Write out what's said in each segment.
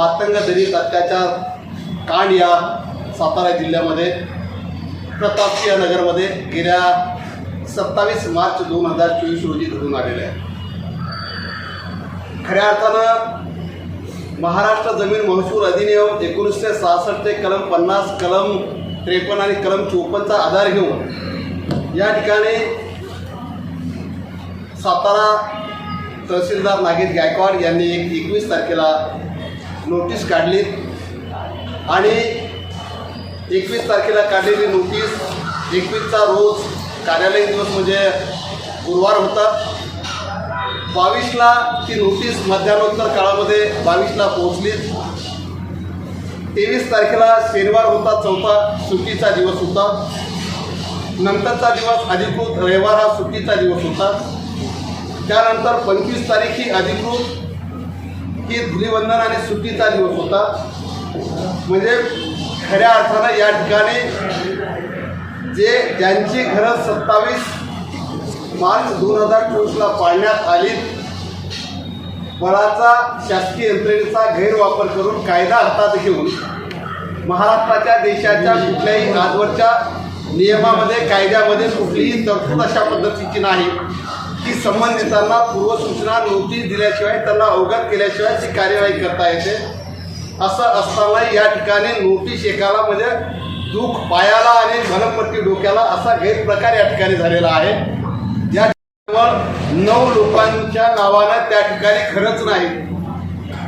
मातंग दलित अत्याचार कांड या सातारा जिल्ह्यामध्ये प्रतापसिंह नगरमध्ये गेल्या सत्तावीस मार्च दोन हजार चोवीस रोजी घडून आलेले आहे. खऱ्या अर्थानं महाराष्ट्र जमीन महसूल अधिनियम एकोणीसशे सहासष्ट ते कलम पन्नास कलम त्रेपन्न आणि कलम चोपन्नचा आधार घेऊन या ठिकाणी सातारा तहसीलदार नागेश गायकवाड यांनी एक एकवीस तारखेला नोटीस काढली आणि एकवीस तारखेला काढलेली नोटीस. एकवीसचा रोज कार्यालयीन दिवस म्हणजे गुरुवार होता. बावीसला ती नोटीस मध्यानोत्तर काळामध्ये बावीसला पोहोचली. तेवीस तारखेला शनिवार होता चौथा सुट्टीचा दिवस होता. नंतरचा दिवस अधिकृत रविवार हा सुट्टीचा दिवस होता. त्यानंतर पंचवीस तारीख ही अधिकृत ही धुलीवंदन आणि सुट्टीचा दिवस होता. म्हणजे खऱ्या अर्थानं या ठिकाणी जे ज्यांची घरं सत्तावीस मार्च दोन हजार चोवीसला पाळण्यात आली बळाचा शासकीय यंत्रणेचा गैरवापर करून कायदा हातात घेऊन महाराष्ट्राच्या देशाच्या कुठल्याही आजवरच्या नियमामध्ये कायद्यामध्ये कुठलीही तरतूद अशा पद्धतीची नाही. की संबंधितांना पूर्वसूचना नोटीस दिल्याशिवाय त्यांना अवगत केल्याशिवाय ती कार्यवाही करता येते. असं असताना या ठिकाणी नोटीस एकाला म्हणजे दुःख पायाला आणि घनपट्टी डोक्याला असा गैरप्रकार या ठिकाणी झालेला आहे. या केवळ नऊ लोकांच्या नावानं त्या ठिकाणी खरंच नाही.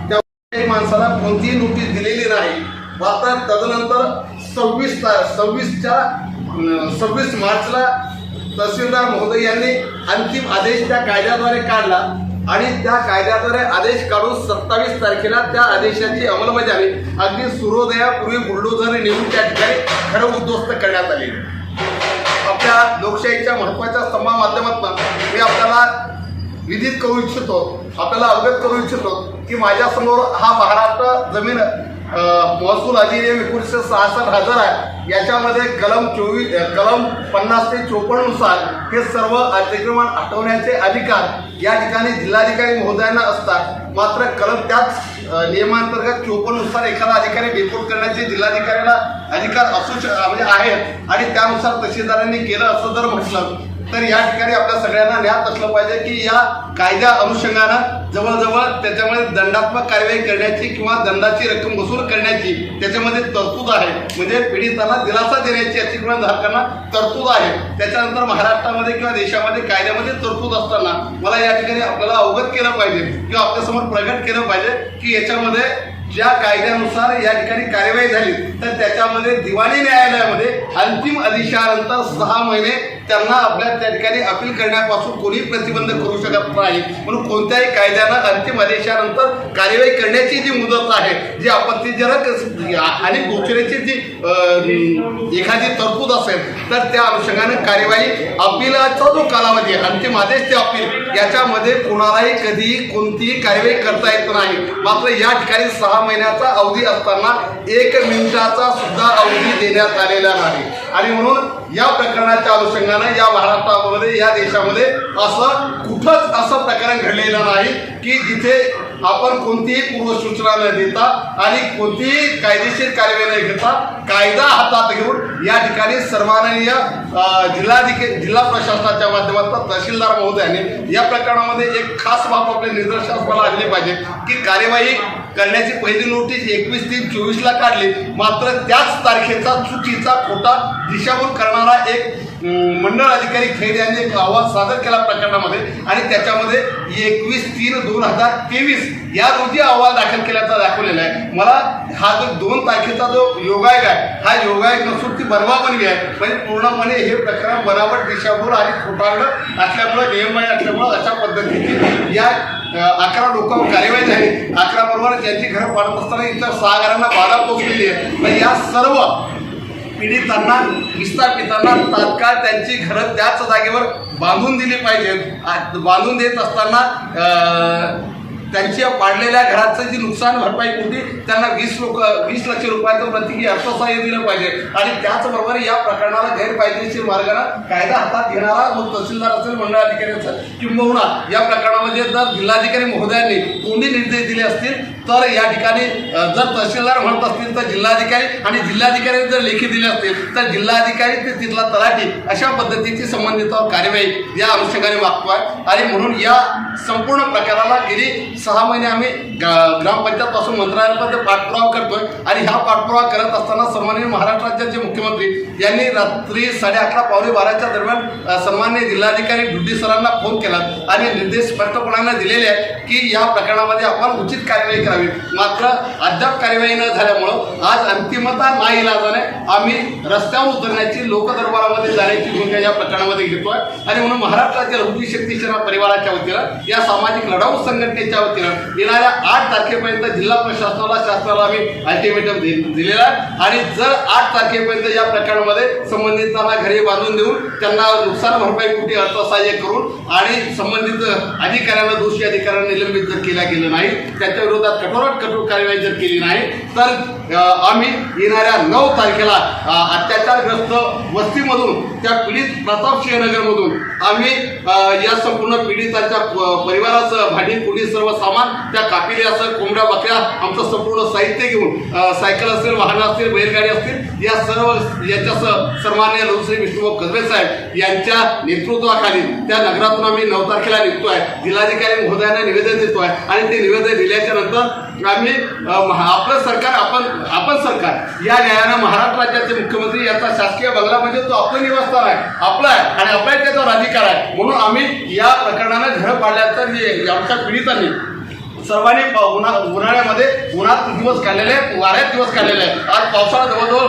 त्या माणसाला कोणतीही नोटीस दिलेली नाही. मात्र तदनंतर सव्वीस ता सव्वीसच्या सव्वीस मार्चला तहसीलदार महोदय यांनी अंतिम आदेश त्या कायद्याद्वारे काढला आणि त्या कायद्याद्वारे आदेश काढून सत्तावीस तारखेला त्या आदेशाची अंमलबजावणी अगदी सूर्योदयापूर्वी बुलडोझर नेऊन त्या ठिकाणी खरं उद्ध्वस्त करण्यात आली. आपल्या लोकशाहीच्या महत्त्वाच्या स्तंभा माध्यमातून मी आपल्याला विदित करू इच्छितो आपल्याला अवगत करू इच्छितो की माझ्यासमोर हा महाराष्ट्र जमीन महसूल अधिनियम एकोणीसशे सहासष्ट हजर आहे. याच्यामध्ये कलम चोवीस कलम पन्नास ते चोपन्ननुसार हे सर्व अतिक्रमण हटवण्याचे अधिकार या ठिकाणी जिल्हाधिकारी महोदयांना असतात. मात्र कलम त्याच नियमांतर्गत चोपन्ननुसार एखादा अधिकारी डिपोट करण्याचे जिल्हाधिकाऱ्याला अधिकार असू म्हणजे आहेत. आणि त्यानुसार तहसीलदारांनी केलं असं जर म्हटलं तर या ठिकाणी आपल्या सगळ्यांना ज्ञात असलं पाहिजे की या कायद्या अनुषंगानं जवळजवळ त्याच्यामध्ये दंडात्मक कारवाई करण्याची किंवा दंडाची रक्कम वसूल करण्याची त्याच्यामध्ये तरतूद आहे. म्हणजे पीडितांना दिलासा देण्याची अतिक्रमण धारकांना तरतूद आहे. त्याच्यानंतर महाराष्ट्रामध्ये किंवा देशामध्ये कायद्यामध्ये तरतूद असताना मला या ठिकाणी आपल्याला अवगत केलं पाहिजे किंवा आपल्यासमोर प्रगट केलं पाहिजे की याच्यामध्ये ज्या कायद्यानुसार या ठिकाणी कार्यवाही झाली तर त्याच्यामध्ये दिवाणी न्यायालयामध्ये अंतिम अधिशानंतर सहा महिने त्यांना आपल्या त्या ठिकाणी अपील करण्यापासून कोणीही प्रतिबंध करू शकत नाही. म्हणून कोणत्याही कायद्यानं अंतिम आदेशानंतर कार्यवाही करण्याची जी मुदत आहे जी आपत्तीजनक आणि गोचरेची जी एखादी तरतूद असेल तर त्या अनुषंगानं कार्यवाही अपिलाचा जो कालावधी अंतिम आदेश ते अपील याच्यामध्ये कोणालाही कधीही कोणतीही कार्यवाही करता येत नाही. मात्र या ठिकाणी सहा महिन्याचा अवधी असताना एक मिनिटाचा सुद्धा अवधी देण्यात आलेला नाही. आणि म्हणून या प्रकरणाच्या अनुषंगानं या महाराष्ट्रामध्ये या देशामध्ये असं कुठंच असं प्रकरण घडलेलं नाही की जिथे आपण कोणतीही पूर्वसूचना न देता आणि कोणतीही कायदेशीर कार्यवाही न घेता कायदा हातात घेऊन या ठिकाणी सर्वांनी या जिल्हाधिकारी जिल्हा प्रशासनाच्या माध्यमातून तहसीलदार महोदयाने या प्रकरणामध्ये एक खास बाब आपल्या निदर्शनास मला आणली पाहिजे की कार्यवाही करण्याची पहिली नोटीस एकवीस तीन चोवीसला काढली. मात्र त्याच तारखेचा चुकीचा खोटा दिशाभूल करणार एक मंडळ अधिकारी खेड यांनी एक अहवाल सादर केला प्रकरणामध्ये आणि त्याच्यामध्ये एकवीस तीन दोन हजार तेवीस या रोजी अहवाल दाखल केल्याचा दाखवलेला आहे. मला हा जो दोन तारखेचा जो योगायोग आहे हा योगायोग नसून ती बनवाबनवी आहे. म्हणजे पूर्णपणे हे प्रकरण बराबर दिशाभूल आणि खोटाळलं असल्यामुळे नियमबाह्य असल्यामुळं अशा पद्धतीची या अकरा लोकांवर कार्यवाही झाली. अकरा बरोबर ज्यांची घरं पाडत असताना इतर सहा घरांना बाधा पोचलेली आहे. पण या सर्व पीडितांना विस्थापितांना तात्काळ त्यांची घरं त्याच जागेवर बांधून दिली पाहिजेत. बांधून देत असताना त्यांच्या पाडलेल्या घराचं जी नुकसान भरपाई होती त्यांना वीस लोक वीस लक्ष रुपयाचं प्रतिकी अर्थसहाय्य दिलं पाहिजे. आणि त्याचबरोबर या प्रकरणाला गैरकायदेशीर मार्गानं कायदा हातात घेणारा मग तहसीलदार असेल मंडळ अधिकारी असेल किंबहुना या प्रकरणामध्ये जर जिल्हाधिकारी महोदयांनी कोणी निर्देश दिले असतील तर या ठिकाणी जर तहसीलदार म्हणत असतील तर जिल्हाधिकारी आणि जिल्हाधिकारी जर लेखी दिले असतील तर जिल्हाधिकारी ते तिथला तलाठी अशा पद्धतीची संबंधित कार्यवाही या अनुषंगाने आहे आणि म्हणून या संपूर्ण प्रकाराला गेली सहा महिने आम्ही गा- ग्रामपंचायतपासून मंत्रालयापर्यंत पाठपुरावा करतोय. आणि हा पाठपुरावा करत असताना सन्माननीय महाराष्ट्र राज्याचे मुख्यमंत्री यांनी रात्री साडे अकरा पावणे बाराच्या दरम्यान अ, सन्माननीय जिल्हाधिकारी डुड्डी सरांना फोन केला. आणि निर्देश स्पष्टपणाने दिलेले आहेत की या प्रकरणामध्ये आपण उचित कार्यवाही करावी. मात्र अद्याप कार्यवाही न झाल्यामुळं आज अंतिमता नाही इलाजाने आम्ही रस्त्यावर उतरण्याची लोकदरबारामध्ये जाण्याची भूमिका या प्रकरणामध्ये घेतोय. आणि म्हणून महाराष्ट्रातील राज्य लघुजी शक्ती परिवाराच्या वतीनं या सामाजिक लढाऊ संघटनेच्या वतीनं येणाऱ्या आठ तारखेपर्यंत जिल्हा प्रशासनाला शासनाला आम्ही अल्टिमेटम दिलेला आहे. आणि जर आठ तारखेपर्यंत या प्रकरणामध्ये संबंधितांना घरी बांधून देऊन त्यांना नुकसान भरपाई कुठे अर्थसहाय्य करून आणि संबंधित अधिकाऱ्यांना दोषी अधिकाऱ्यांना निलंबित जर केल्या गेलं नाही त्यांच्या विरोधात कठोरात कठोर कार्यवाही जर केली नाही तर आम्ही येणाऱ्या नऊ तारखेला अत्याचारग्रस्त वस्तीमधून त्या पीडित प्रताप नगरमधून आम्ही या संपूर्ण पीडितांच्या परिवाराचं परिवारासह भांडी कुडी सर्व सामान त्या कापिल्यासह कोंबड्या बकऱ्या आमचं संपूर्ण साहित्य घेऊन सायकल असतील वाहनं असतील बैलगाडी असतील या सर्व याच्यासह सन्मान्य लोकश्री विष्णुभाऊ कसबे साहेब यांच्या नेतृत्वाखाली त्या नगरातून आम्ही नऊ तारखेला निघतोय. जिल्हाधिकारी महोदयांना निवेदन देतोय आणि ते निवेदन दिल्याच्या नंतर आम्ही आपलं सरकार आपण आपण सरकार या न्यायानं महाराष्ट्र राज्याचे मुख्यमंत्री याचा शासकीय बंगला म्हणजे तो आपलं निवासस्थान आहे आपला आहे आणि आपला त्याच्यावर अधिकार आहे. म्हणून आम्ही या प्रकरणानं घरं पाडल्याचं आमच्या पीडितांनी सर्वांनी उन्हा उन्हाळ्यामध्ये उन्हात दिवस काढलेले आहे वाऱ्यात दिवस काढलेले आहे आज पावसाळा जवळजवळ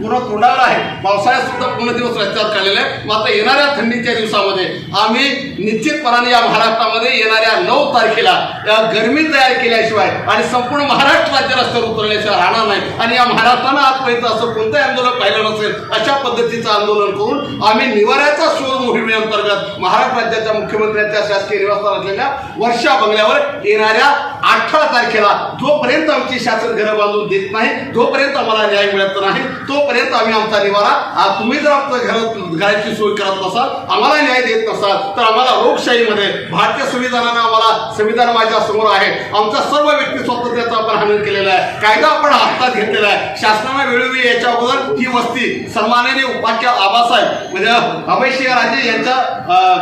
पूर्ण तोंडावर आहे. पावसाळ्यात सुद्धा पूर्ण दिवस रस्त्यावर काढलेले आहे मात्र येणाऱ्या थंडीच्या दिवसामध्ये आम्ही निश्चितपणाने या महाराष्ट्रामध्ये येणाऱ्या नऊ तारखेला गर्मी गरमी तयार केल्याशिवाय आणि संपूर्ण महाराष्ट्र राज्य रस्त्यावर उतरल्याशिवाय राहणार नाही. आणि या महाराष्ट्रानं आजपर्यंत असं कोणतंही आंदोलन पाहिलं नसेल अशा पद्धतीचं आंदोलन करून आम्ही निवाऱ्याचा शोध मोहिमेअंतर्गत महाराष्ट्र राज्याच्या मुख्यमंत्र्यांच्या शासकीय निवासस्थान असलेल्या वर्षा बंगल्यावर येणार येणाऱ्या अठरा तारखेला जोपर्यंत आमची शासन घरं बांधून देत नाही जोपर्यंत आम्हाला न्याय मिळत नाही तोपर्यंत आम्ही आमचा निवारा तुम्ही जर आमचं घर घराची सोय करत नसाल आम्हाला न्याय देत नसाल तर आम्हाला लोकशाहीमध्ये भारतीय संविधानानं आम्हाला संविधान माझ्यासमोर आहे. आमचा सर्व व्यक्ती स्वातंत्र्याचा आपण हनन केलेला आहे. कायदा आपण हातात घेतलेला आहे. शासनानं वेळोवेळी याच्या अगोदर ही वस्ती सन्माननीय उपाख्य आबासाहेब म्हणजे अभयसिंह राजे यांच्या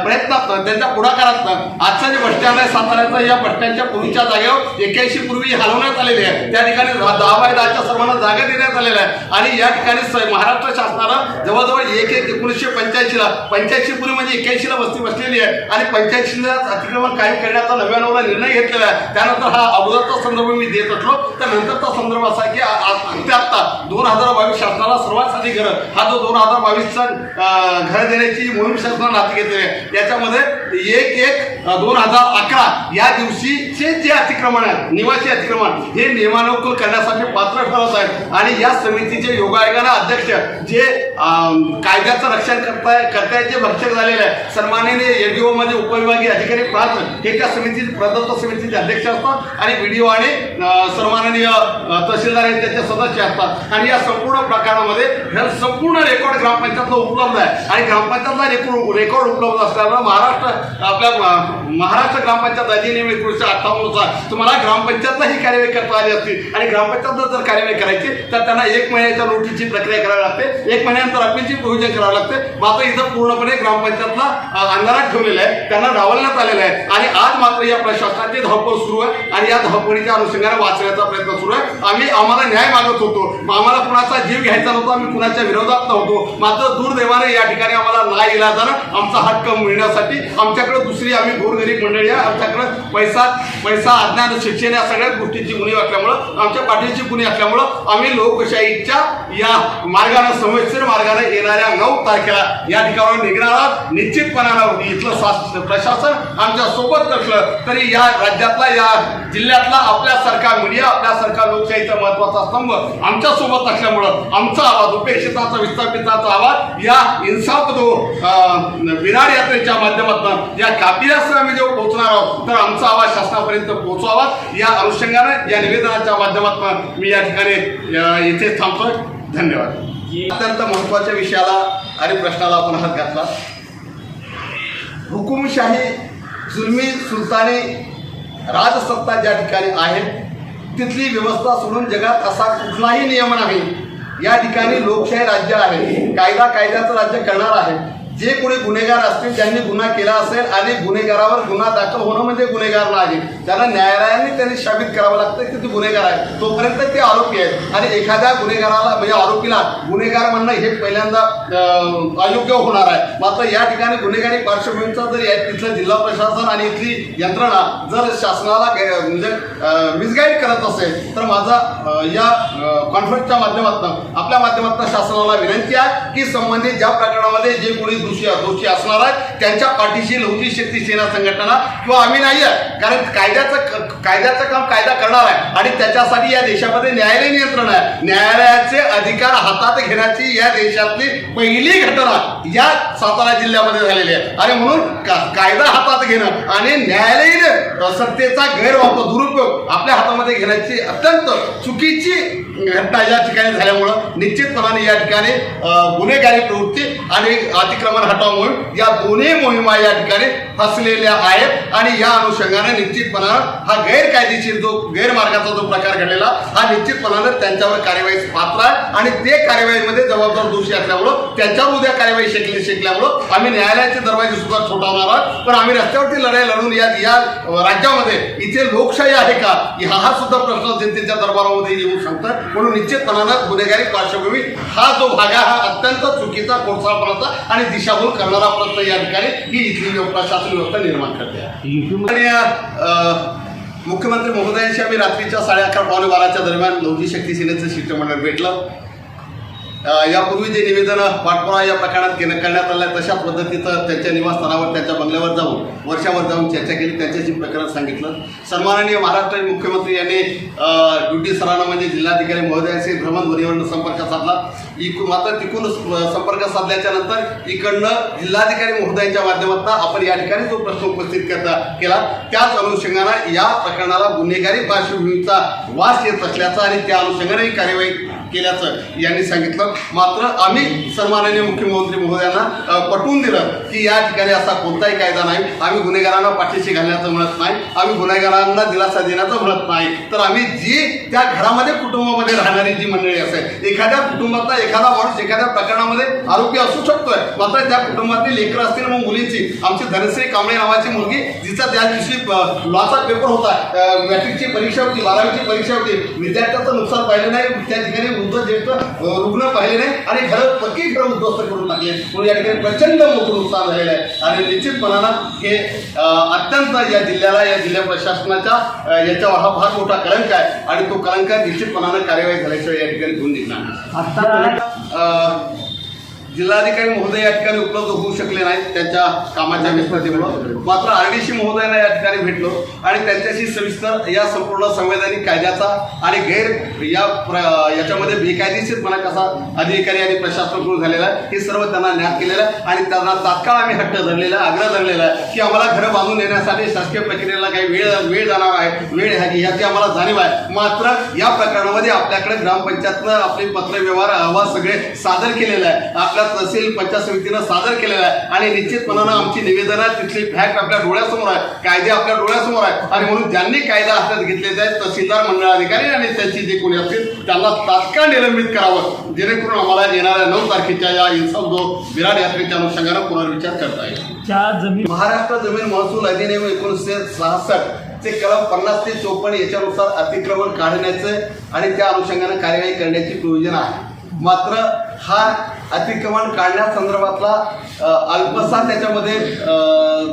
प्रयत्नात त्यांच्या पुढाकारात आजचा जे बस स्टँड आहे साताऱ्याचं या बस स्टँडच्या पूर्वीच्या जागेवर एक्याऐंशी पूर्वी हलवण्यात आलेली आहे त्या ठिकाणी दहा बाय दहाच्या सर्वांना जागा देण्यात आलेल्या आहे आणि या ठिकाणी महाराष्ट्र शासनानं जवळजवळ एक एक एकोणीसशे पंच्याऐंशीला पंच्याऐंशी पूर्वी म्हणजे एक्याऐंशीला वस्ती बसलेली आहे. आणि पंच्याऐंशीला अतिक्रमण कायम करण्याचा नव्याण्णवला निर्णय घेतलेला आहे. त्यानंतर हा अगोदरचा संदर्भ मी देत असलो तर नंतरचा संदर्भ असा की आ- आता आत्ता दोन हजार बावीस शासनाला सर्वात साधी घरं. हा जो दोन हजार बावीसचा घर देण्याची मोहीम शासनानं हाती घेतलेली आहे. याच्यामध्ये एक एक दोन हजार अकरा या दिवशीचे जे अतिक्रमण आहे निवासी अतिक्रमण. हे नियमानुकूल करण्यासाठी पात्र ठरत आहेत. आणि या समितीचे योगायोगानं अध्यक्ष जे कायद्याचं रक्षण करताय करतायचे भक्षक झालेले आहे सन्माननीय एडीओ मध्ये उपविभागीय अधिकारी प्रांत हे त्या समितीचे प्रदत्त समितीचे अध्यक्ष असतात. आणि व्हिडिओ आणि सन्माननीय तहसीलदार हे त्याचे सदस्य असतात. आणि या संपूर्ण प्रकारामध्ये हे संपूर्ण रेकॉर्ड ग्रामपंचायतला उपलब्ध आहे. आणि ग्रामपंचायतला रेकॉर्ड रेकॉर्ड उपलब्ध असल्यामुळे महाराष्ट्र आपल्या महाराष्ट्र ग्रामपंचायत अधिनियम एकोणीसशे अठ्ठावन्नचा तुम्हाला ग्रामपंचायतला ही कार्यवाही करता आली असती. आणि ग्रामपंचायतला जर कार्यवाही करायची तर त्यांना एक महिन्याच्या नोटीसची प्रक्रिया करावी लागते. एक महिन्यानंतर अपीलची प्रोव्हिजन करावं लागते. मात्र इथं पूर्णपणे ग्रामपंचायतला अंधारात ठेवलेलं आहे. त्यांना डावलण्यात आलेलं आहे. आणि आज मात्र या प्रशासनाची धावपळ सुरू आहे. आणि या धावपळीच्या अनुषंगाने वाचण्याचा प्रयत्न सुरू आहे. आम्ही आम्हाला न्याय मागत होतो. आम्हाला कुणाचा जीव घ्यायचा नव्हता. आम्ही कुणाच्या विरोधात नव्हतो. मात्र दुर्दैवाने या ठिकाणी आम्हाला नाही इलाजानं आमचा हक्क मिळण्यासाठी आमच्याकडे दुसरी आम्ही गोरगरीब मंडळी आहे. आमच्याकडे पैसा पैसा आज्ञा शिक्षण शिक्षण या सगळ्याच गोष्टींची उणीव असल्यामुळं आमच्या पाठीची गुणी असल्यामुळं आम्ही लोकशाहीच्या या मार्गाने संवेदशील मार्गाने येणाऱ्या नऊ तारखेला या ठिकाणावर निघणार आहोत. निश्चितपणानं इथलं शास- प्रशासन आमच्यासोबत नसलं तरी या राज्यातला या जिल्ह्यातला आपल्यासारखा मीडिया आपल्यासारखा लोकशाहीचा महत्त्वाचा स्तंभ आमच्यासोबत असल्यामुळं आमचा आवाज उपेक्षिताचा विस्थापिताचा आवाज या इन्साफ दो अं, यात्रेच्या माध्यमातून या कापियासह आम्ही जेव्हा पोहोचणार आहोत तर आमचा आवाज शासनापर्यंत पोहोचवा. पोहोचवावा या अनुषंगाने या निवेदनाच्या माध्यमातून मी या ठिकाणी इथे थांबतोय. धन्यवाद. अत्यंत महत्त्वाच्या विषयाला आणि प्रश्नाला आपण हात घातला. हुकुमशाही जुलमी सुलतानी राजसत्ता ज्या ठिकाणी आहे तिथली व्यवस्था सोडून जगात असा कुठलाही नियम नाही. या ठिकाणी लोकशाही राज्य आहे. कायदा कायद्याचं राज्य करणार आहे. जे कोणी गुन्हेगार असतील ज्यांनी गुन्हा केला असेल आणि गुन्हेगारावर गुन्हा दाखल होणं म्हणजे गुन्हेगार नाही. त्यांना न्यायालयाने त्यांनी शाबित करावं लागतं की ते गुन्हेगार आहे तोपर्यंत ते आरोपी आहेत. आणि एखाद्या गुन्हेगाराला म्हणजे आरोपीला गुन्हेगार म्हणणं हे पहिल्यांदा अयोग्य होणार आहे. मात्र या ठिकाणी गुन्हेगारी पार्श्वभूमीचा जर तिथलं जिल्हा प्रशासन आणि इथली यंत्रणा जर शासनाला म्हणजे मिसगाईड करत असेल तर माझा या कॉन्फरन्सच्या माध्यमातून आपल्या माध्यमातून शासनाला विनंती आहे की संबंधित ज्या प्रकरणामध्ये जे कोणी दोषी दोषी असणार आहे त्यांच्या पाठीशी लहुजी शक्ती सेना संघटना किंवा आम्ही नाही आहे कारण कायद्याचं कायद्याचं काम कायदा करणार आहे आणि त्याच्यासाठी या देशामध्ये न्यायालय नियंत्रण आहे. न्यायालयाचे अधिकार हातात घेण्याची या देशातली पहिली घटना या सातारा जिल्ह्यामध्ये झालेली आहे. आणि म्हणून कायदा हातात घेणं आणि न्यायालयीन सत्तेचा गैरवापर दुरुपयोग आपल्या हातामध्ये घेण्याची अत्यंत चुकीची घटना या ठिकाणी झाल्यामुळं निश्चितपणाने या ठिकाणी गुन्हेगारी प्रवृत्ती आणि अतिक्रमण हटाव मोहीम या दोन्ही मोहिमा या ठिकाणी फसलेल्या आहेत. आणि या अनुषंगाने निश्चितपणानं हा गैरकायदेशीर जो गैरमार्गाचा जो प्रकार घडलेला हा निश्चितपणानं त्यांच्यावर कार्यवाही पात्र आहे. आणि ते कार्यवाहीमध्ये जबाबदार दोषी असल्यामुळं त्यांच्यावर उद्या कार्यवाही शेकली शेकल्यामुळं आम्ही न्यायालयाचे दरवाजे सुद्धा ठोठावणार आहोत. पण आम्ही रस्त्यावरती लढाई लढून या या राज्यामध्ये इथे लोकशाही आहे का? हा हा सुद्धा प्रश्न जनतेच्या दरबारामध्ये येऊ शकतो म्हणून निश्चितपणानं गुन्हेगारी पार्श्वभूमी हा जो भाग आहे हा अत्यंत चुकीचा कोळसापणाचा आणि दिशाभूल करणारा प्रश्न या ठिकाणी ही इथली प्रशासन व्यवस्था निर्माण करते. आणि अं, मुख्यमंत्री महोदयांशी आम्ही रात्रीच्या साडे अकरा पावणे बाराच्या दरम्यान नवजी शक्ती सेनेचं शिष्टमंडळ भेटलं. यापूर्वी जे निवेदन पाठपुरा या प्रकरणात केलं करण्यात आलं तशा पद्धतीचं त्यांच्या निवासस्थानावर त्यांच्या बंगल्यावर जाऊन वर्षावर जाऊन चर्चा केली त्यांच्याशी प्रकरण सांगितलं. सन्माननीय महाराष्ट्र मुख्यमंत्री यांनी ड्युटी सरांना म्हणजे जिल्हाधिकारी महोदयाशी भ्रमणध्वनीवरून संपर्क साधला. इकू मात्र तिकून संपर्क साधल्याच्या नंतर इकडनं जिल्हाधिकारी महोदयांच्या माध्यमातून आपण या ठिकाणी जो प्रश्न उपस्थित करता केला. त्याच अनुषंगानं या प्रकरणाला गुन्हेगारी पार्श्वभूमीचा वास येत असल्याचा आणि त्या अनुषंगाने ही कार्यवाही केल्याचं यांनी सांगितलं. मात्र आम्ही सन्माननीय मुख्यमंत्री महोदयांना पटवून दिलं की या ठिकाणी असा कोणताही कायदा नाही. आम्ही गुन्हेगारांना पाठीशी घालण्याचं म्हणत नाही. आम्ही गुन्हेगारांना दिलासा देण्याचं म्हणत नाही. तर आम्ही जी त्या घरामध्ये कुटुंबामध्ये राहणारी जी मंडळी असेल एखाद्या कुटुंबातला एखादा माणूस एखाद्या प्रकरणामध्ये आरोपी असू शकतोय. मात्र त्या कुटुंबातली लेकरं असतील मग मुलींची आमची धनश्री कांबळे नावाची मुलगी जिचा त्या दिवशी लॉचा पेपर होता. मॅट्रिकची परीक्षा होती बारावीची परीक्षा होती. विद्यार्थ्याचं नुकसान पाहिलं नाही. त्या ठिकाणी ज्येष्ठ रुग्ण पाहिले नाही. आणि घरं पक्की घरं उद्ध्वस्त करून टाकले म्हणून या ठिकाणी प्रचंड मोठं नुकसान झालेलं आहे. आणि निश्चितपणानं हे अत्यंत या जिल्ह्याला या जिल्हा प्रशासनाच्या याच्यावर हा फार मोठा कलंक आहे. आणि तो कलंक निश्चितपणानं कार्यवाही झाल्याशिवाय या ठिकाणी होऊन निघणार. जिल्हाधिकारी महोदय या ठिकाणी उपलब्ध होऊ शकले नाहीत त्यांच्या कामाच्या व्यस्ततेमुळे मात्र आरडीसी महोदयांना या ठिकाणी भेटलो आणि त्यांच्याशी सविस्तर या संपूर्ण संवैधानिक कायद्याचा आणि गैर या याच्यामध्ये बेकायदेशीरपणा कसा अधिकारी आणि प्रशासनाकडून झालेला आहे हे सर्व त्यांना ज्ञात केलेलं आहे. आणि त्यांना तात्काळ आम्ही हट्ट धरलेला आहे आग्रह धरलेला आहे की आम्हाला घरं बांधून देण्यासाठी शासकीय प्रक्रियेला काही वेळ वेळ जाणार आहे वेळ ह्याची ह्याची आम्हाला जाणीव आहे. मात्र या प्रकरणामध्ये आपल्याकडे ग्रामपंचायतनं आपले पत्रव्यवहार अहवाल सगळे सादर केलेले आहे. आपल्या तहसील पंचायत समितीनं सादर केलेलं आहे. आणि निश्चितपणानं आमची निवेदनं तिथली फॅक्ट आपल्या डोळ्यासमोर आहे कायदे आपल्या डोळ्यासमोर आहे. आणि म्हणून ज्यांनी कायदा हातात घेतलेले आहेत तहसीलदार मंडळ अधिकारी आणि त्यांची जे कोणी असतील त्यांना तात्काळ निलंबित करावं. जेणेकरून आम्हाला येणाऱ्या नऊ तारखेच्या या इन्साफ जो विराट यात्रेच्या अनुषंगानं पुनर्विचार करता येईल. जमीन महाराष्ट्र जमीन महसूल अधिनियम एकोणीसशे सहासष्ट चे कलम पन्नास ते चोपन्न याच्यानुसार अतिक्रमण काढण्याचे आणि त्या अनुषंगाने कार्यवाही करण्याची प्रोविजन आहे. मात्र हा अतिक्रमण काढण्यासंदर्भातला अल्पसा त्याच्यामध्ये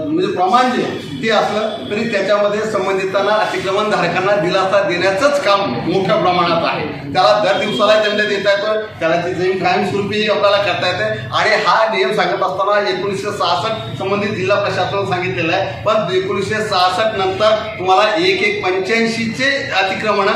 म्हणजे प्रमाण जे ते असलं तरी त्याच्यामध्ये संबंधितांना अतिक्रमण धारकांना दिलासा देण्याचंच काम मोठ्या प्रमाणात आहे. त्याला दर दिवसाला दंड देता येतो त्याला ती जमीन कायमस्वरूपी आपल्याला करता येते. आणि हा नियम सांगत असताना एकोणीसशे सहासष्ट संबंधित जिल्हा प्रशासनानं सांगितलेलं आहे. पण एकोणीसशे सहासष्ट नंतर तुम्हाला एक एक पंच्याऐंशीचे अतिक्रमण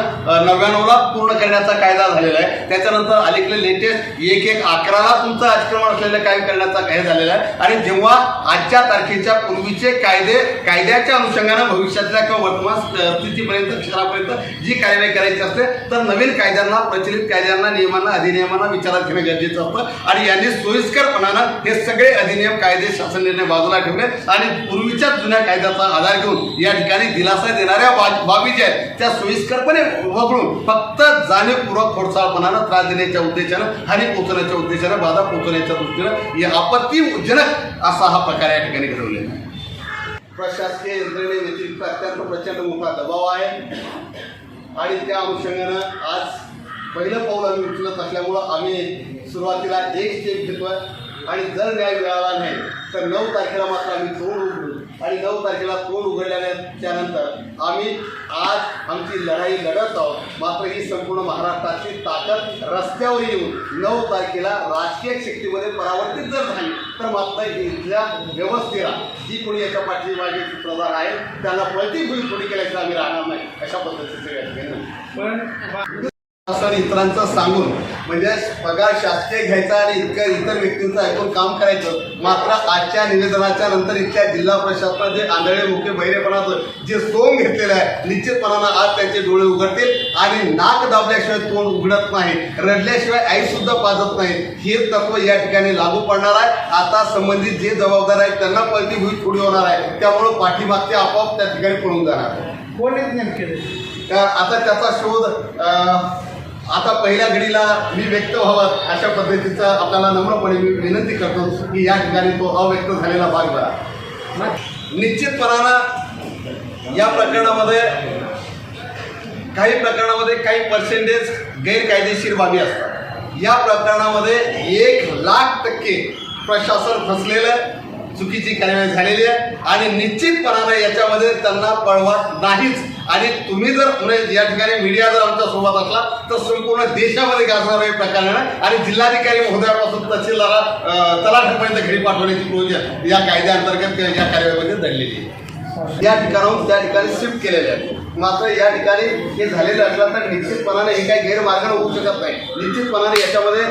नव्याण्णवला पूर्ण करण्याचा कायदा झालेला आहे. त्याच्यानंतर अलीकडे लेटेस्ट एक एक अकराला तुमचं अतिक्रमण असलेलं कायम करण्याचा कायदा झालेला आहे. आणि जेव्हा आजच्या तारखेच्या पूर्वीचे कायदे कायद्याच्या अनुषंगानं भविष्यातल्या किंवा वर्तमान स्थितीपर्यंत क्षरापर्यंत जी कार्यवाही करायची असते तर नवीन कायद्यांना प्रचलित कायद्यांना नियमांना अधिनियमांना विचारात घेणं गरजेचं असतं. आणि यांनी सोयीस्करपणानं हे सगळे अधिनियम कायदे शासन निर्णय बाजूला ठेवले आणि पूर्वीच्या जुन्या कायद्याचा आधार घेऊन या ठिकाणी दिलासा देणाऱ्या बा- बाबी ज्या आहेत त्या सोयीस्करपणे वगळून फक्त जाणीवपूर्वक खोडसाळपणानं त्रास देण्याच्या उद्देशानं हानी पोहोचवण्याच्या उद्देशानं बाधा पोहोचवण्याच्या दृष्टीनं या आपत्तीजनक असा हा प्रकार या ठिकाणी घडवलेला आहे. प्रशासकीय यंत्रणे व्यतिरिक्त अत्यंत प्रचंड मोठा दबाव आहे. आणि त्या अनुषंगानं आज पहिलं पाऊल आम्ही उचलत असल्यामुळं आम्ही सुरुवातीला एक स्टेप घेतोय. आणि जर न्याय मिळाला नाही तर नऊ तारखेला मात्र आम्ही तोंड उघडू. आणि नऊ तारखेला तोंड उघडल्याच्या नंतर आम्ही आज आमची लढाई लढत आहोत. मात्र ही संपूर्ण महाराष्ट्राची ताकद रस्त्यावर येऊन नऊ तारखेला राजकीय शक्तीमध्ये परावर्तित जर झाली तर मात्र इथल्या व्यवस्थेला जी कोणी याच्या पाठीमागे सूत्रधार आहेत त्यांना पळती भुई थोडी केल्याशिवाय आम्ही राहणार नाही. अशा पद्धतीचं ठिकाणी असं इतरांचं सांगून म्हणजे पगार शासकीय घ्यायचा आणि इतक्या इतर व्यक्तींचं ऐकून काम करायचं मात्र आजच्या निवेदनाच्या नंतर इथल्या जिल्हा प्रशासनात जे आंधळे मुख्य बहिरेपणाचं जे सोंग घेतलेलं आहे निश्चितपणानं आज त्यांचे डोळे उघडतील आणि नाक दाबल्याशिवाय तोंड उघडत नाही रडल्याशिवाय आई सुद्धा पाजत नाही. हे तत्व या ठिकाणी लागू पडणार आहे. आता संबंधित जे जबाबदार आहेत त्यांना पलटी भुई थोडी होणार आहे. त्यामुळं पाठीमागचे आपोआप त्या ठिकाणी पळून जाणार. कोण नेमके? आता त्याचा शोध आता पहिल्या घडीला मी व्यक्त व्हावं अशा पद्धतीचा आपल्याला नम्रपणे मी विनंती करतो की या ठिकाणी तो अव्यक्त झालेला भाग बरा निश्चितपणानं या प्रकरणामध्ये काही प्रकरणामध्ये काही पर्सेंटेज गैरकायदेशीर बाबी असतात. या प्रकरणामध्ये एक लाख टक्के प्रशासन फसलेलं चुकीची कार्यवाही झालेली आहे आणि निश्चितपणानं याच्यामध्ये त्यांना पळवाट नाहीच. आणि तुम्ही जर पुणे या ठिकाणी मीडिया जर आमच्यासोबत असला तर संपूर्ण देशामध्ये गाजणार हे प्रकरण आणि जिल्हाधिकारी महोदयापासून तहसीलदारा अं, घरी पाठवण्याची प्रोजेक्ट या कायद्याअंतर्गत या कार्यवाहीमध्ये दडलेली आहे. या ठिकाणाहून त्या ठिकाणी शिफ्ट केलेल्या आहेत. मात्र या ठिकाणी हे झालेलं असलं तर निश्चितपणाने हे काही गैरमार्गाने होऊ शकत नाही. निश्चितपणाने याच्यामध्ये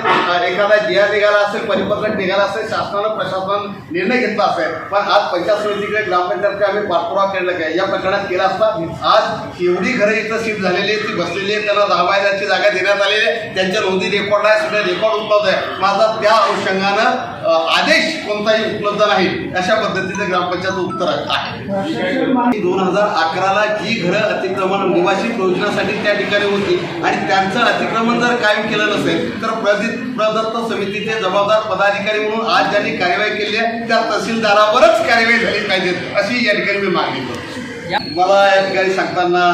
एखादा जिया निघाला असेल परिपत्रक निघाला असेल शासनानं प्रशासनानं निर्णय घेतला असेल पण आज पंचायत समितीकडे ग्रामपंचायतकडे आम्ही पाठपुरावा केला काय या प्रकरणात केला असता आज एवढी घरं इथं शिफ्ट झालेली आहेत ती बसलेली आहेत त्यांना दहा बायलाची जागा देण्यात आलेली आहे त्यांच्या नोंदी रेकॉर्ड आहे सगळे रेकॉर्ड उपलब्ध आहे माझा त्या अनुषंगानं आदेश कोणताही उपलब्ध नाही अशा पद्धतीचं ग्रामपंचायत उत्तर आहे. दोन हजार अकराला जी घरं अतिक्रमण निवासी प्रयोजनासाठी त्या ठिकाणी होती आणि त्यांचं अतिक्रमण जर कायम केलं नसेल तर प्रदि- प्रदत्त समितीचे जबाबदार पदाधिकारी म्हणून आज ज्यांनी कार्यवाही केली आहे त्या तहसीलदारावरच कार्यवाही झाली पाहिजे अशी या ठिकाणी मी मागणी करतो. मला या ठिकाणी सांगताना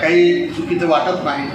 काही चुकीचं वाटत नाही.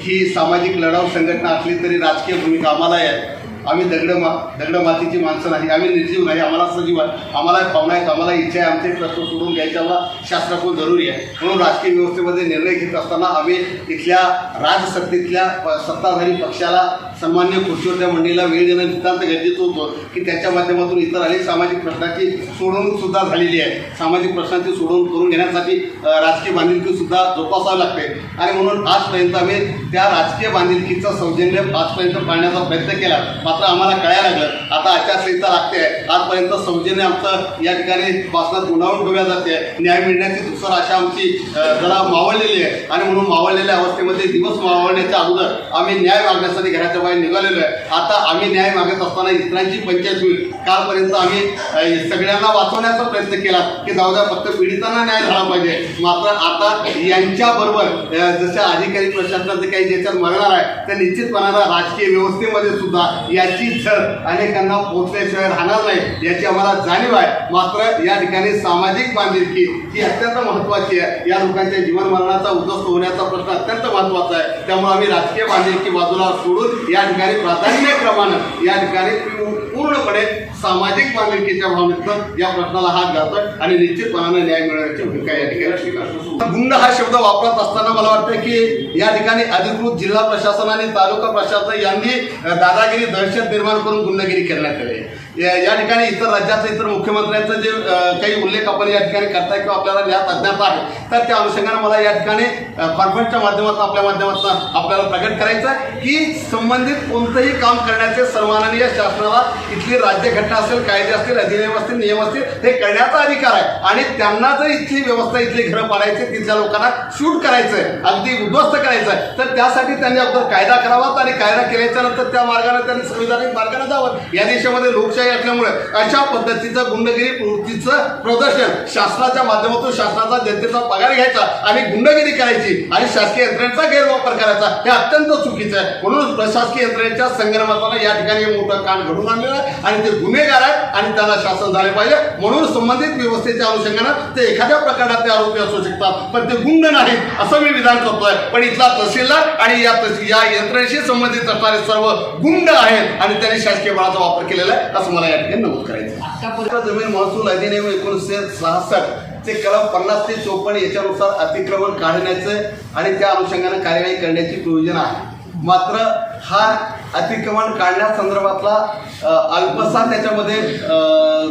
ही सामाजिक लढाऊ संघटना असली तरी राजकीय भूमिका आम्हाला आहे. आम्ही दगड मा दगड मातीची माणसं नाही आम्ही निर्जीव नाही आम्हाला सजीव आहे आम्हाला भावना आहेत आम्हाला इच्छा आहे आमचे प्रश्न सोडून घ्यायचे आम्हाला शास्त्रातून जरुरी आहे. म्हणून राजकीय व्यवस्थेमध्ये निर्णय घेत असताना आम्ही इथल्या राजसत्तेतल्या प- सत्ताधारी पक्षाला सन्मान्य खुर्चीवरच्या मंडळीला वेळ देणं नितांत गरजेचं होतं की त्याच्या माध्यमातून इतर अनेक सामाजिक प्रश्नांची सोडवणूक सुद्धा झालेली आहे. सामाजिक प्रश्नांची सोडवणूक करून घेण्यासाठी राजकीय बांधिलकी सुद्धा जोपासावी लागते. आणि म्हणून आजपर्यंत आम्ही त्या राजकीय बांधिलकीचं सौजन्य आजपर्यंत पाळण्याचा प्रयत्न केला. मात्र आम्हाला कळायला लागलं. आता आचारसंहिता लागते आजपर्यंत सौजन्य आमचं या ठिकाणी वाचनात गुणावून ठेवल्या जाते. न्याय मिळण्याची दुसर आशा आमची जरा मावळलेली आहे. आणि म्हणून मावळलेल्या अवस्थेमध्ये दिवस मावळण्याच्या अगोदर आम्ही न्याय मागण्यासाठी घराच्या बाहेर निघालेलो आहे. आता आम्ही न्याय मागत असताना इतरांची पंचायत होईल. कालपर्यंत आम्ही सगळ्यांना वाचवण्याचा प्रयत्न केला की जाऊ द्या फक्त पीडितांना न्याय झाला पाहिजे. मात्र आता यांच्याबरोबर जशा अधिकारी प्रशासनाचे काही ज्याच्यात मरणार आहे त्या निश्चितपणानं राजकीय व्यवस्थेमध्ये सुद्धा याची झळ अनेकांना पोचल्याशिवाय राहणार नाही याची आम्हाला जाणीव आहे. मात्र या ठिकाणी सामाजिक बांधिलकी ही अत्यंत महत्वाची आहे. या लोकांच्या जीवन मरणाचा उद्ध्वस्त होण्याचा प्रश्न अत्यंत महत्त्वाचा आहे. त्यामुळे आम्ही राजकीय बांधिलकी बाजूला सोडून या ठिकाणी प्राधान्यक्रमानं या ठिकाणी पूर्णपणे सामाजिक बांधिलकीच्या भावनेतनं या प्रश्नाला हात घालतोय आणि निश्चितपणाने न्याय मिळवण्याची भूमिका या ठिकाणी स्वीकारतो गुंड हा शब्द वापरत असताना मला वाटतं की या ठिकाणी अधिकृत जिल्हा प्रशासन आणि तालुका प्रशासन यांनी दादागिरी दहशत निर्माण करून गुंडगिरी करण्यात आली आहे. या ठिकाणी इतर राज्याचं इतर मुख्यमंत्र्यांचं जे काही उल्लेख आपण या ठिकाणी करताय किंवा आपल्याला ज्ञात अज्ञात आहे तर त्या अनुषंगाने मला या ठिकाणी कॉन्फरन्सच्या माध्यमातून आपल्या माध्यमातून आपल्याला प्रकट करायचं की संबंधित कोणतंही काम करण्याचे सन्माननीय शासनाला इथली राज्यघटना असेल कायदे असतील अधिनियम असतील नियम असतील हे करण्याचा अधिकार आहे. आणि त्यांना जर इथली व्यवस्था इथली घरं पाडायची तिथल्या लोकांना शूट करायचं अगदी उद्ध्वस्त करायचंय तर त्यासाठी त्यांनी अगोदर कायदा करावा आणि कायदा केल्याच्यानंतर त्या मार्गाने त्यांनी संविधानिक मार्गाने जावं. या देशामध्ये लोकशाही असल्यामुळे अशा पद्धतीचं गुंडगिरी प्रवृत्तीचं प्रदर्शन शासनाच्या माध्यमातून शासनाचा जनतेचा पगार घ्यायचा आणि गुंडगिरी करायची आणि शासकीय यंत्रणेचा गैरवापर करायचा हे अत्यंत चुकीचं आहे. म्हणून प्रशासकीय यंत्रणेच्या संगणमतानं या ठिकाणी मोठं कान घडून आणलेलं आहे आणि ते गुन्हेगार आहेत आणि त्यांना शासन झाले पाहिजे. म्हणून संबंधित व्यवस्थेच्या अनुषंगानं ते एखाद्या प्रकरणातले आरोपी असू शकतात पण ते गुंड नाहीत असं मी विधान करतोय. पण इथला तहसीलदार आणि या या यंत्रणेशी संबंधित असणारे सर्व गुंड आहेत आणि त्यांनी शासकीय बळाचा वापर केलेला आहे असं मला या ठिकाणी नमूद करायचं जमीन महसूल अधिनियम एकोणीसशे सहासष्ट चे कलम पन्नास ते चोपन्न याच्यानुसार अतिक्रमण काढण्याचं आणि त्या अनुषंगाने कार्यवाही करण्याची प्रयोजन आहे. मात्र हा अतिक्रमण काढण्यासंदर्भातला अल्पसा त्याच्यामध्ये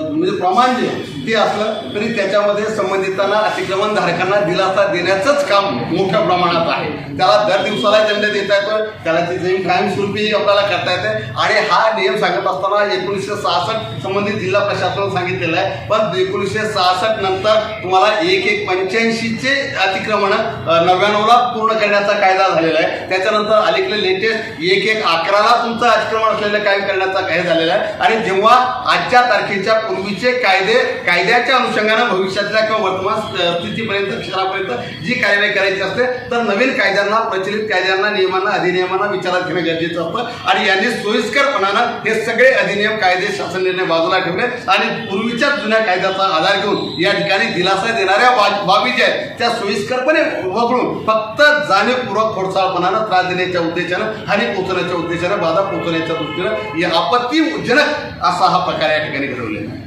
म्हणजे प्रमाण जे ते असलं तरी त्याच्यामध्ये संबंधितांना अतिक्रमण धारकांना दिलासा देण्याचंच काम मोठ्या प्रमाणात आहे. त्याला दर दिवसाला दंड देता येतो त्याला ती जमीन कायमस्वरूपी आपल्याला करता येते. आणि हा नियम सांगत असताना एकोणीसशे सहासष्ट संबंधित जिल्हा प्रशासनानं सांगितलेलं आहे. पण एकोणीसशे सहासष्ट नंतर तुम्हाला एक एक पंच्याऐंशीचे अतिक्रमण नव्याण्णवला पूर्ण करण्याचा कायदा झालेला आहे. त्याच्यानंतर अलीकडे लेटेस्ट एक एक अकराला तुमचं अतिक्रमण असलेलं कायम करण्याचा कायदा झालेला आहे. आणि जेव्हा आजच्या तारखेच्या पूर्वीचे कायदे कायद्याच्या अनुषंगानं भविष्यातल्या किंवा वर्तमान स्थितीपर्यंत क्षणापर्यंत जी कार्यवाही करायची असते तर नवीन कायद्यांना प्रचलित कायद्यांना नियमांना अधिनियमांना विचारात घेणं गरजेचं असतं. आणि यांनी सोयीस्करपणानं हे सगळे अधिनियम कायदे शासन निर्णय बाजूला ठेवले. आणि पूर्वीच्या जुन्या कायद्याचा आधार घेऊन या ठिकाणी दिलासा देणाऱ्या बा- बाबी ज्या आहेत त्या सोयीस्करपणे वगळून फक्त जाणीवपूर्वक खोडसाळपणानं त्रास देण्याच्या उद्देशानं हानी पोहोचवण्याच्या उद्देशानं बाधा पोहोचवण्याच्या दृष्टीनं आपत्तीजनक असा हा प्रकार या ठिकाणी घडवलेला आहे.